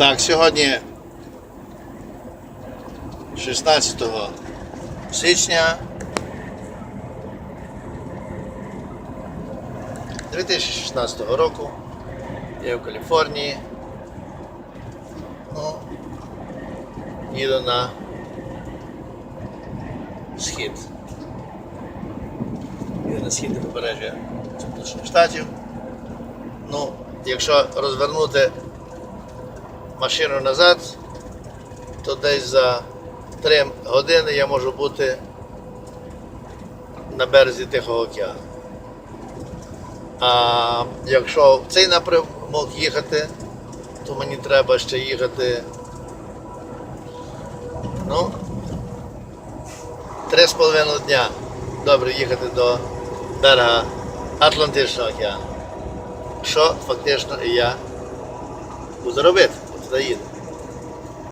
Так, сьогодні 16 січня 2016 року. Я в Каліфорнії. Ну, їду на схід. Їду на східне побережжя Сполучених Штатів. Ну, якщо розвернути машину назад, то десь за 3 години я можу бути на березі Тихого океану. А якщо в цей напрямок їхати, то мені треба ще їхати. Ну, три з половиною дня добре їхати до берега Атлантичного океану. Що фактично і я буду робити, туди їду.